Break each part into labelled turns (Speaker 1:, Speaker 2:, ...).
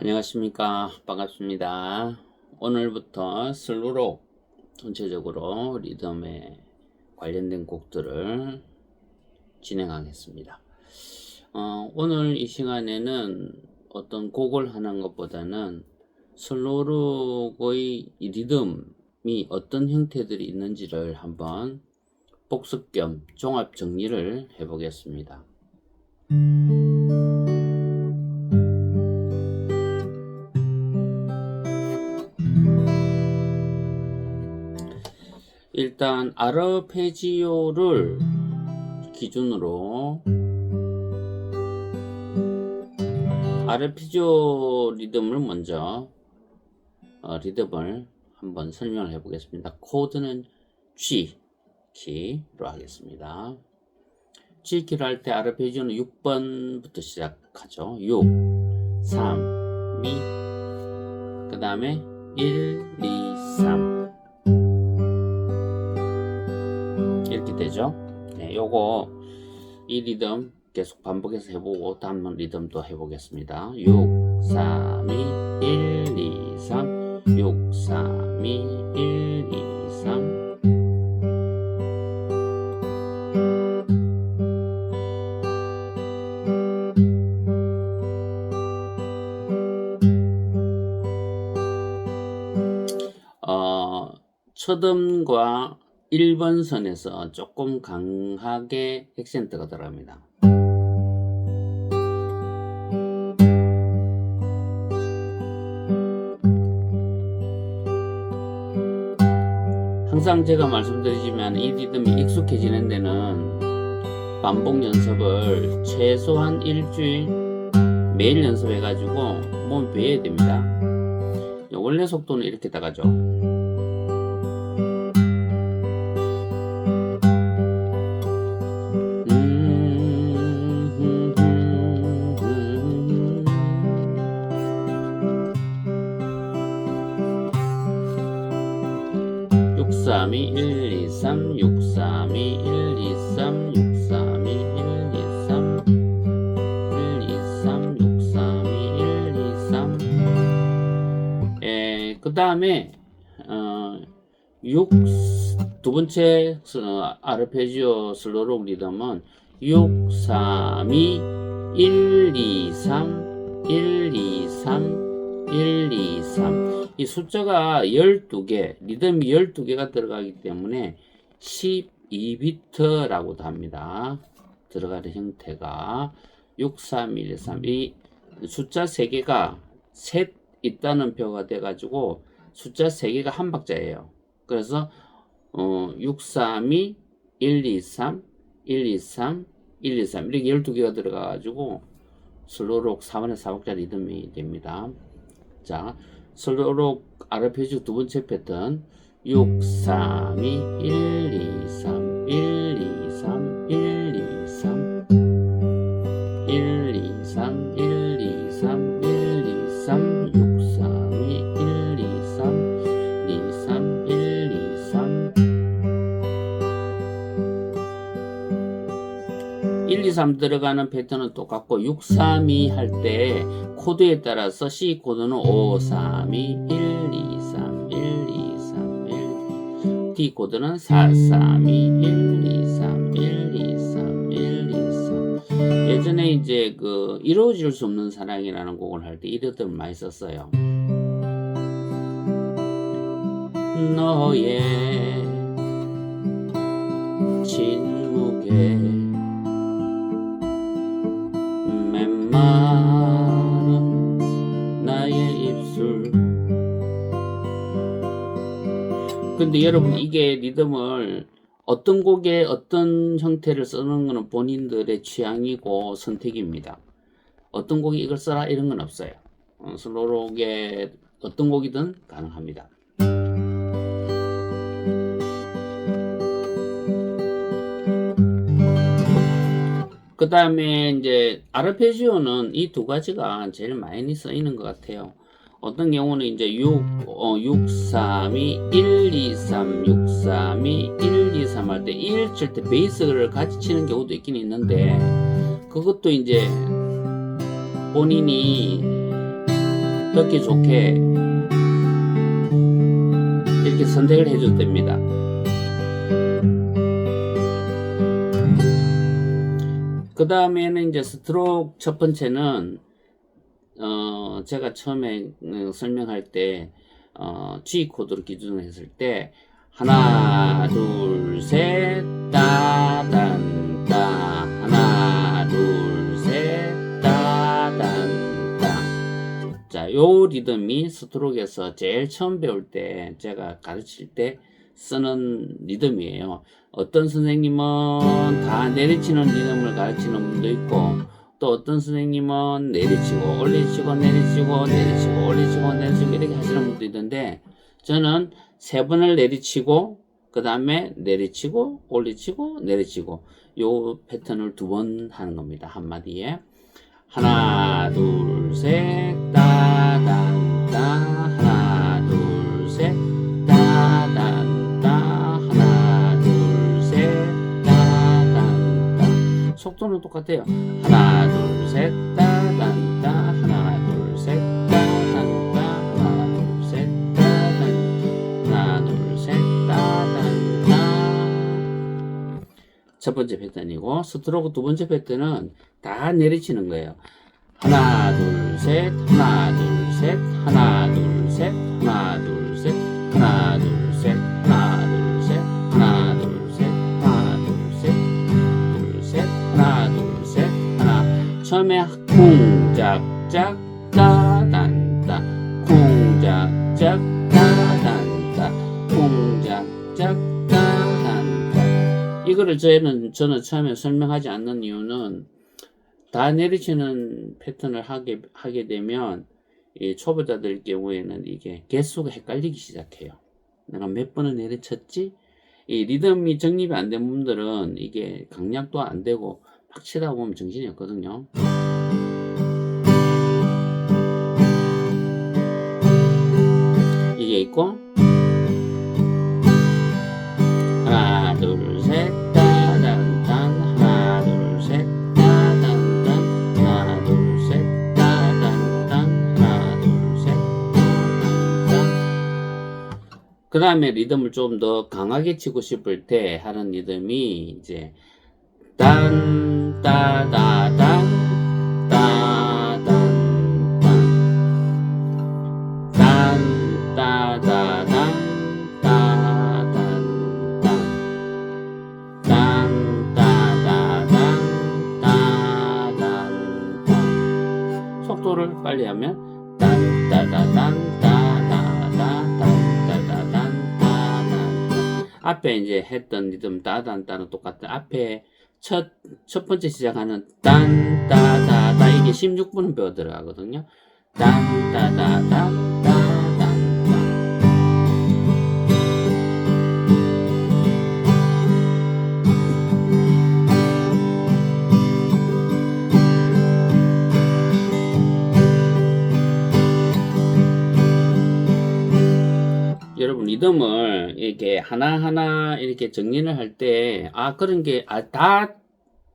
Speaker 1: 안녕하십니까. 반갑습니다. 오늘부터 슬로로 전체적으로 리듬에 관련된 곡들을 진행하겠습니다. 어, 오늘 이 시간에는 어떤 곡을 하는 것보다는 슬로록의 이 리듬이 어떤 형태들이 있는지를 한번 복습 겸 종합 정리를 해보겠습니다 일단 아르페지오를 기준으로 아르페지오 리듬을 먼저 어, 리듬을 한번 설명을 해 보겠습니다. 코드는 G 키로 하겠습니다. G 키를 할때 아르페지오는 6번부터 시작하죠. 6, 3, 미, 그 다음에 1, 2, 3 되죠. 네, 요거 이 리듬 계속 반복해서 해보고 다음 리듬도 해보겠습니다. 6, 3, 2, 1, 2, 3 6, 3, 2, 1, 2, 3 어, 첫음과 1번 선에서 조금 강하게 액센트가 들어갑니다. 항상 제가 말씀드리지만 이 리듬이 익숙해지는 데는 반복 연습을 최소한 일주일 매일 연습해가지고 몸 배워야 됩니다. 원래 속도는 이렇게 나가죠. 다음에, 어, 6, 두 번째 어, 아르페지오 슬로록 리듬은 6, 3, 2, 1, 2, 3, 1, 2, 3, 1, 2, 3. 이 숫자가 12개, 리듬이 12개가 들어가기 때문에 12비트라고도 합니다. 들어가는 형태가 6, 3, 1, 3. 이 숫자 3개가 셋 있다는 표가 돼가지고 숫자 3개가 한 박자예요. 그래서 어, 6, 3, 2, 1, 2, 3, 1, 2, 3, 1, 2, 3 이렇게 12개가 들어가가지고 슬로록 4번의 4박자 리듬이 됩니다. 자, 슬로록 아르페지오 두 번째 패턴 6, 3, 2, 1, 2, 3, 1, 2, 3, 3 들어가는 패턴은 똑같고 6, 3, 2 할 때 코드에 따라서 C 코드는 5, 3, 2, 1, 2, 3, 1, 2, 3, 1 D 코드는 4, 3, 2, 1, 2, 3, 1, 2, 3, 1, 2, 3 예전에 이제 그 이루어질 수 없는 사랑이라는 곡을 할 때이 리듬을 많이 썼어요. 너의 침묵에 메마른 나의 입술 근데 여러분 이게 리듬을 어떤 곡에 어떤 형태를 쓰는 것은 본인들의 취향이고 선택입니다. 어떤 곡이 이걸 써라 이런 건 없어요. 어, 슬로록에 어떤 곡이든 가능합니다. 그 다음에 이제 아르페지오는 이 두 가지가 제일 많이 쓰이는 것 같아요. 어떤 경우는 이제 6, 어, 6, 3, 2, 1, 2, 3, 6, 3, 2, 1, 2, 3 할 때 1 칠때 베이스를 같이 치는 경우도 있긴 있는데 그것도 이제 본인이 듣기 좋게 이렇게 선택을 해줘도 됩니다. 그 다음에는 이제 스트로크 첫 번째는 어 제가 처음에 어, 설명할 때 어, G 코드로 기준을 했을 때 하나 둘 셋 따단 따. 하나 둘 셋 따단 따. 자, 요 리듬이 스트로크에서 제일 처음 배울 때 제가 가르칠 때 쓰는 리듬이에요. 어떤 선생님은 다 내리치는 리듬을 가르치는 분도 있고 또 어떤 선생님은 내리치고 올리치고 내리치고 내리치고 올리치고 내리치고 이렇게 하시는 분도 있는데 저는 세 번을 내리치고 그 다음에 내리치고 올리치고 내리치고 요 패턴을 두 번 하는 겁니다. 한마디에. 하나 둘셋 따단 따 따 속도는 똑같아요. 하나 둘 셋 따단 따 하나 둘 셋 따단 따 하나 둘 셋 따단 하나 둘 셋 따단 따 첫 번째 패턴이고 스트로크 두 번째 패턴은 다 내리치는 거예요. 하나 둘 셋 하나 둘 셋 하나 둘 셋 하나 둘 셋 하나 둘 쿵짝짝 따단따 쿵짝짝 따단따 쿵짝짝 따단따 이거를 저희는 저는 처음에 설명하지 않는 이유는 다 내리치는 패턴을 하게 하게 되면 이 초보자들 경우에는 이게 개수가 헷갈리기 시작해요. 내가 몇 번을 내리쳤지? 이 리듬이 정립이 안 된 분들은 이게 강약도 안 되고 막 치다 보면 정신이 없거든요. 이게 있고. 하나 둘셋. 따단단. 하나 둘셋. 따단단. 하나 둘셋. 따단단. 하나 둘셋. 따단단. 그 다음에 리듬을 좀 더 강하게 치고 싶을 때 하는 리듬이 이제 딴 따다단 빨리 하면 앞에 이제 했던 리듬 따단 따는 똑같은 앞에 첫, 첫 번째 시작하는 딴, 따, 다, 다, 이게 16분은 배워 들어가거든요. 딴, 따, 다, 딴, 따, 딴, 따. 리듬을 이렇게 하나하나 이렇게 정리를 할 때 아 그런 게 아 다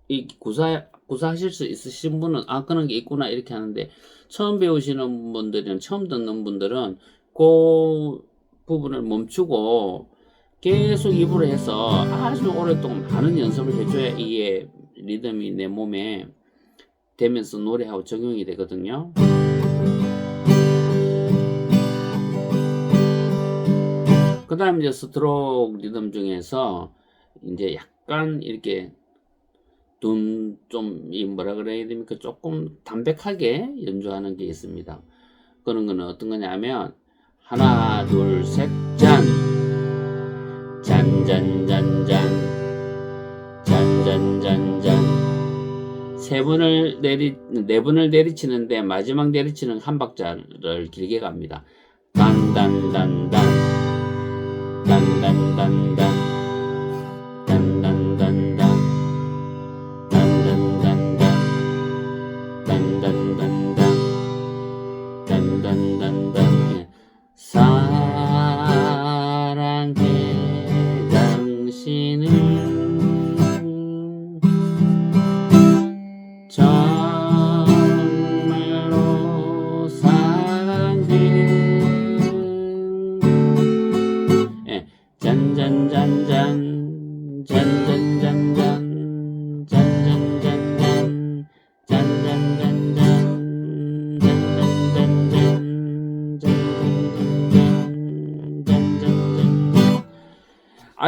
Speaker 1: 이 구사 구사하실 수 있으신 분은 아 그런 게 있구나 이렇게 하는데 처음 배우시는 분들은 처음 듣는 분들은 그 부분을 멈추고 계속 입으로 해서 아주 오랫동안 많은 연습을 해줘야 이게 리듬이 내 몸에 되면서 노래하고 적용이 되거든요. 그 다음 이제 스트로크 리듬 중에서 이제 약간 이렇게 둔, 좀, 이 뭐라 그래야 됩니까? 조금 담백하게 연주하는 게 있습니다. 그런 거는 어떤 거냐면, 하나, 둘, 셋, 짠! 짠, 짠, 짠, 짠. 짠, 짠, 짠, 짠. 세 번을 내리, 네 번을 내리치는데 마지막 내리치는 한 박자를 길게 갑니다. 단, 단, 단, 단. dun dun dun dun.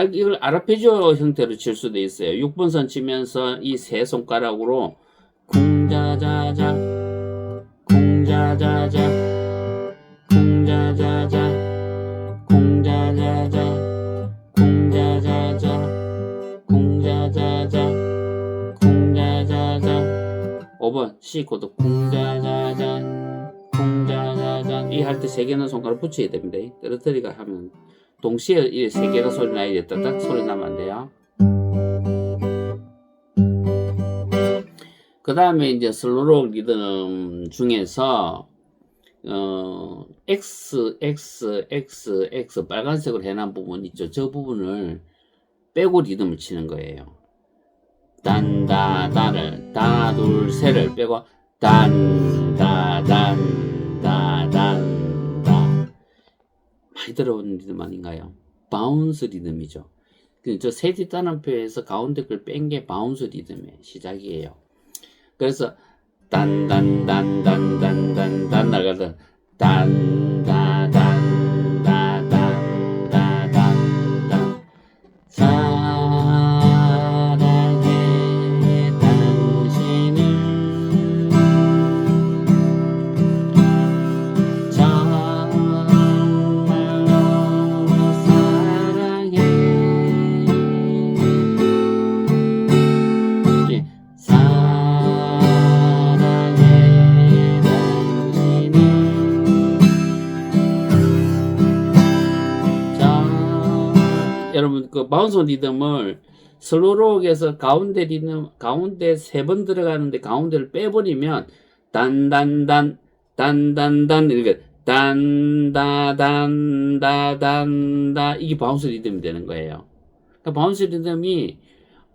Speaker 1: 이걸 아르페지오 형태로 칠 수도 있어요. 6번 선 치면서 이 세 손가락으로 쿵자자자 쿵자자자 쿵자자자 쿵자자자 쿵자자자 쿵자자자 쿵자자자 5번 C 코드 쿵자자자 쿵자자자 이 할 때 세 개는 손가락 붙여야 됩니다. 떨어뜨리가 하면 동시에 이세 개가 소리 나야 돼. 딱딱 소리 나면 안 돼요. 그 다음에 이제 슬로록 리듬 중에서 어, X, X, X, X 빨간색으로 해놓은 부분 있죠. 저 부분을 빼고 리듬을 치는 거예요. 단, 다, 다를, 다, 둘, 셋을 빼고 단, 다, 단, 다, 단, 다. 많이 들어본 리듬 아닌가요? 바운스 리듬이죠. 그저 셋이 따는표에서 가운데 걸 뺀 게 바운스 리듬의 시작이에요. 그래서 딴딴딴딴딴딴딴 나가서 딴 그 바운스 리듬을 슬로록에서 가운데 리듬 가운데 세 번 들어가는데 가운데를 빼버리면 단단단 단단단 이렇게 단다단다단다 이게 바운스 리듬이 되는 거예요. 그러니까 바운스 리듬이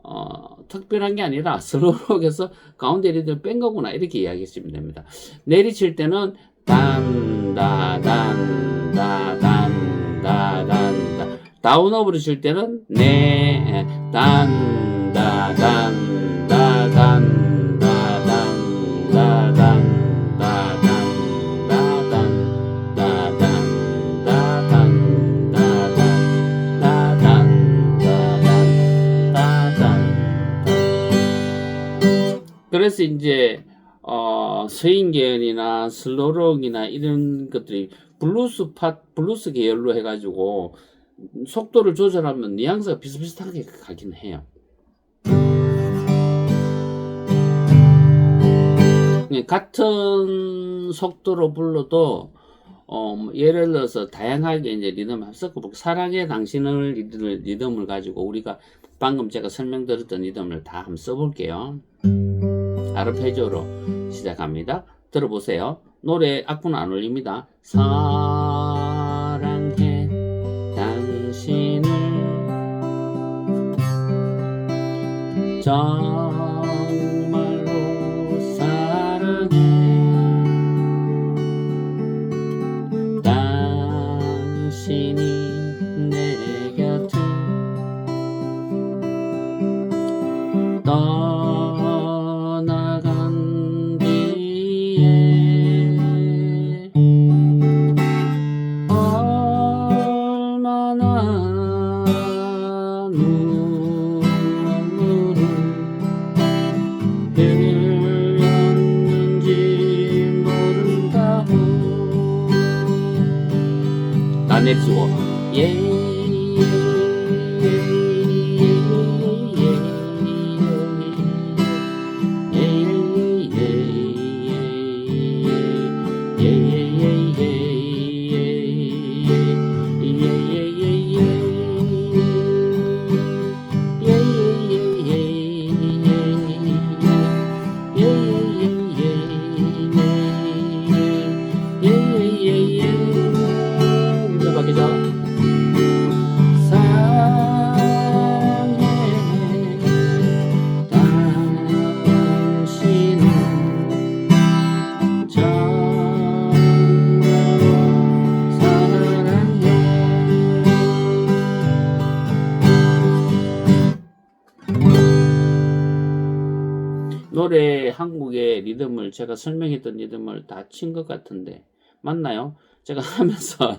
Speaker 1: 어, 특별한 게 아니라 슬로록에서 가운데 리듬을 뺀 거구나 이렇게 이야기하시면 됩니다. 내리칠 때는 단다단 다운업으로 칠 때는 네 그래서 이제 어, 스윙 계열이나 슬로록이나 이런 것들이 블루스 팟 블루스 계열로 해가지고 속도를 조절하면 뉘앙스가 비슷비슷하게 가긴 해요. 예, 같은 속도로 불러도 어, 뭐 예를 들어서 다양하게 이제 리듬을 섞어 볼게요. 사랑의 당신을 리듬을, 리듬을 가지고 우리가 방금 제가 설명드렸던 리듬을 다 한번 써볼게요. 아르페지오로 시작합니다. 들어보세요. 노래 악보는 안 올립니다. 사 정 노래 한국의 리듬을 제가 설명했던 리듬을 다 친 것 같은데 맞나요? 제가 하면서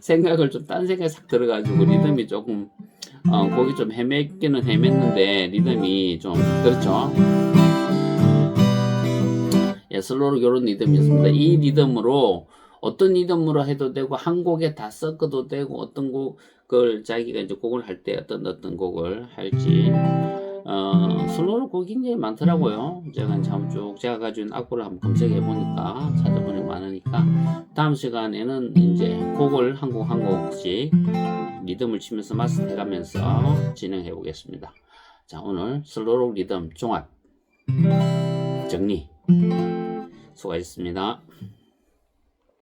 Speaker 1: 생각을 좀 딴 생각이 싹 들어가지고 리듬이 조금 어, 곡이 좀 헤맸기는 헤맸는데 리듬이 좀 그렇죠. 예, 슬로로 이런 리듬이었습니다. 이 리듬으로 어떤 리듬으로 해도 되고 한 곡에 다 섞어도 되고 어떤 곡을 자기가 이제 곡을 할 때 어떤 어떤 곡을 할지 어, 슬로로 곡이 굉장히 많더라고요. 제가 한번 쭉 제가 있는 악보를 한번 검색해 보니까 찾아보니 많으니까 다음 시간에는 이제 곡을 한 곡 한 곡씩 리듬을 치면서 마스터해 가면서 진행해 보겠습니다. 자, 오늘 슬로로 리듬 종합 정리 수고하셨습니다.